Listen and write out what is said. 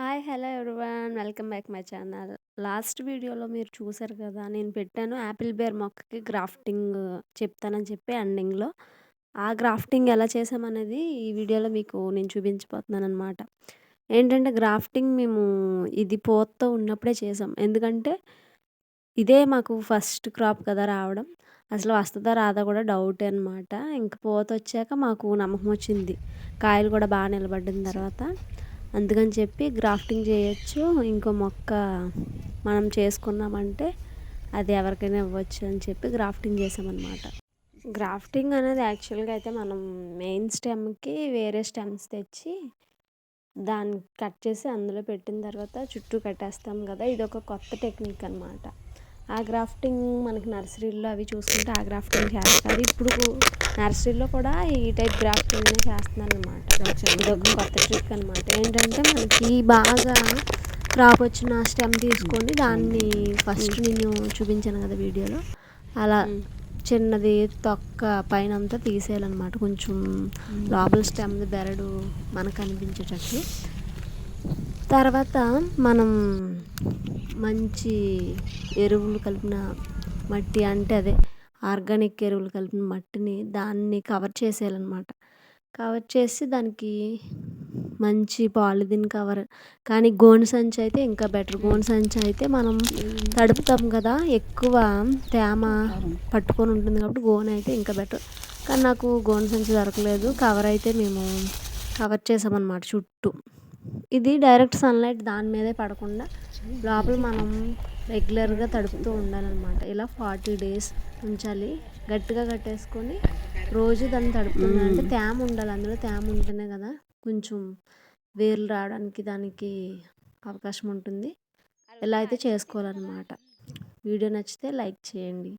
Hi hello everyone. Welcome back my channel. Last వీడియోలో మీరు చూసారు కదా నేను పెట్టాను యాపిల్ బేర్ మొక్కకి గ్రాఫ్టింగ్ చెప్తానని చెప్పి ఎండింగ్లో. ఆ గ్రాఫ్టింగ్ ఎలా చేసామనేది ఈ వీడియోలో మీకు నేను చూపించబోతున్నాను అనమాట ఏంటంటే గ్రాఫ్టింగ్ మేము ఇది పోతతో ఉన్నప్పుడే చేసాం. ఎందుకంటే ఇదే మాకు ఫస్ట్ క్రాప్ కదా రావడం. అసలు వస్తుందా రాదా కూడా డౌట్ అనమాట ఇంక పోత వచ్చాక మాకు నమ్మకం వచ్చింది. కాయలు కూడా బాగా నిలబడిన తర్వాత. అందుకని చెప్పి గ్రాఫ్టింగ్ చేయొచ్చు. ఇంకో మొక్క మనం చేసుకున్నామంటే అది ఎవరికైనా ఇవ్వచ్చు అని చెప్పి గ్రాఫ్టింగ్ చేసామన్నమాట. గ్రాఫ్టింగ్ అనేది యాక్చువల్గా అయితే మనం మెయిన్ స్టెమ్కి వేరే స్టెమ్స్ తెచ్చి దాన్ని కట్ చేసి అందులో పెట్టిన తర్వాత చుట్టూ కట్టేస్తాం కదా. ఇది ఒక కొత్త టెక్నిక్ అనమాట ఆ గ్రాఫ్టింగ్ మనకి నర్సరీలో అవి చూసుకుంటే ఆ గ్రాఫ్టింగ్ చేస్తారు. ఇప్పుడు నర్సరీలో కూడా ఈ టైప్ గ్రాఫ్టింగ్ చేస్తున్నారు అనమాట ఇది ఒక కొత్త ట్రిక్ అనమాట ఏంటంటే మనకి బాగా క్రాప్ వచ్చిన స్టెమ్ తీసుకొని దాన్ని ఫస్ట్ నేను చూపించాను కదా వీడియోలో. అలా చిన్నది తొక్క పైన అంతా తీసేయాలన్నమాట. కొంచెం లోపల స్టెమ్ బెరడు మనకు అనిపించేటట్టు. తర్వాత మనం మంచి ఎరువులు కలిపిన మట్టి అంటే అదే ఆర్గానిక్ ఎరువులు కలిపిన మట్టిని దాన్ని కవర్ చేసేయాలన్నమాట. కవర్ చేసి దానికి మంచి పాలిథిన్ కవర్ కానీ గోను సంచి అయితే ఇంకా బెటర్. గోను సంచి అయితే మనం తడుపుతాం కదా ఎక్కువ తేమ పట్టుకొని ఉంటుంది కాబట్టి గోను అయితే ఇంకా బెటర్. కానీ నాకు గోను సంచి దొరకలేదు. కవర్ అయితే మేము కవర్ చేసామన్నమాట చుట్టూ. ఇది డైరెక్ట్ సన్లైట్ దాని మీదే పడకుండా లోపల మనం రెగ్యులర్గా తడుపుతూ ఉండాలన్నమాట. ఇలా ఫార్టీ డేస్ ఉంచాలి. గట్టిగా కట్టేసుకొని రోజు దాన్ని తడుపుతున్నారంటే తేమ ఉండాలి. అందులో తేమ ఉంటేనే కదా కొంచెం వేర్లు రావడానికి దానికి అవకాశం ఉంటుంది. ఇలా అయితే చేసుకోవాలన్నమాట. వీడియో నచ్చితే లైక్ చేయండి.